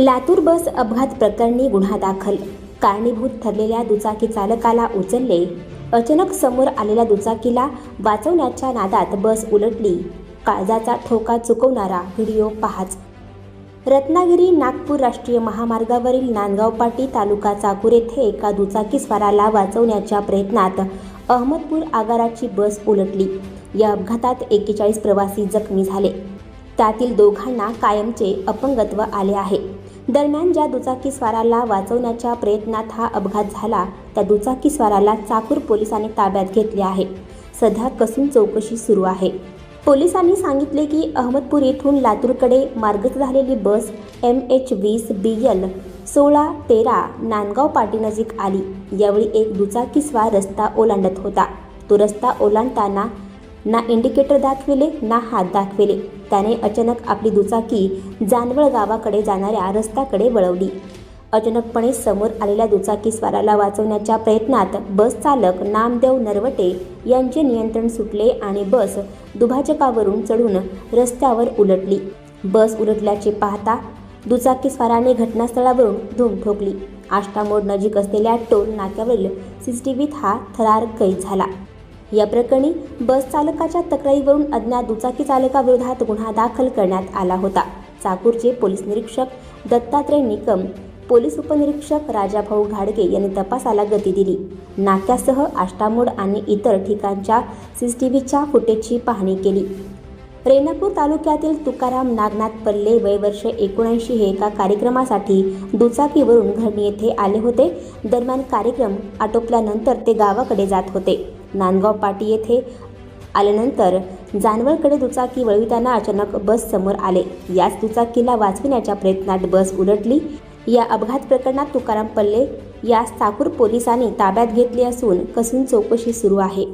लातूर बस अपघात प्रकरणी गुन्हा दाखल. कारणीभूत ठरलेल्या दुचाकी चालकाला उचलले. अचानक समोर आलेल्या दुचाकीला वाचवण्याच्या नादात बस उलटली. काळजाचा ठोका चुकवणारा व्हिडिओ पाहाच. रत्नागिरी नागपूर राष्ट्रीय महामार्गावरील नांदगावपाटी तालुका चाकूर येथे एका दुचाकीस्वाराला वाचवण्याच्या प्रयत्नात अहमदपूर आगाराची बस उलटली. या अपघातात एकेचाळीस प्रवासी जखमी झाले. त्यातील दोघांना कायमचे अपंगत्व आले आहे. दरम्यान ज्या दुचाकीस्वाराला वाचवण्याच्या प्रयत्नात हा अपघात झाला त्या दुचाकीस्वाराला चाकूर पोलिसांनी ताब्यात घेतले आहे. सध्या कसून चौकशी सुरू आहे. पोलिसांनी सांगितले की अहमदपूर येथून लातूरकडे मार्गस्थ झालेली बस एम एच वीस बी एल सोळा तेरा नांदगाव पाटीनजीक आली. यावेळी एक दुचाकीस्वार रस्ता ओलांडत होता. तो रस्ता ओलांडताना ना इंडिकेटर दाखविले ना हात दाखविले. त्याने अचानक आपली दुचाकी जानवळ गावाकडे जाणाऱ्या रस्त्याकडे वळवली. अचानकपणे समोर आलेल्या दुचाकीस्वाराला वाचवण्याच्या प्रयत्नात बस चालक नामदेव नरवटे यांचे नियंत्रण सुटले आणि बस दुभाजकावरून चढून रस्त्यावर उलटली. बस उलटल्याचे पाहता दुचाकीस्वाराने घटनास्थळावरून धूम ठोकली. आष्टामोड नजीक असलेल्या टोल नाक्यावरील सीसीटीव्हीत हा थरार कैद झाला. या प्रकरणी बस चालकाच्या तक्रारीवरून अज्ञात दुचाकी चालकाविरोधात गुन्हा दाखल करण्यात आला होता. चाकूरचे पोलीस निरीक्षक दत्तात्रय निकम पोलीस उपनिरीक्षक राजाभाऊ घाडगे यांनी तपासाला गती दिली. नाक्यासह आष्टामोड आणि इतर ठिकाणच्या सीसीटीव्हीच्या फुटेजची पाहणी केली. रेणापूर तालुक्यातील तुकाराम नागनाथ पल्ले वय वर्ष एकोणऐंशी हे एका कार्यक्रमासाठी दुचाकीवरून घरणी येथे आले होते. दरम्यान कार्यक्रम आटोपल्यानंतर ते गावाकडे जात होते. नांदगाव पाटी येथे आल्यानंतर जानवळकडे दुचाकी वळविताना अचानक बस समोर आले. याच दुचाकीला वाचविण्याच्या प्रयत्नात बस उलटली. या अपघात प्रकरणात तुकाराम पल्ले यास चाकूर पोलिसांनी ताब्यात घेतले असून कसून चौकशी सुरू आहे.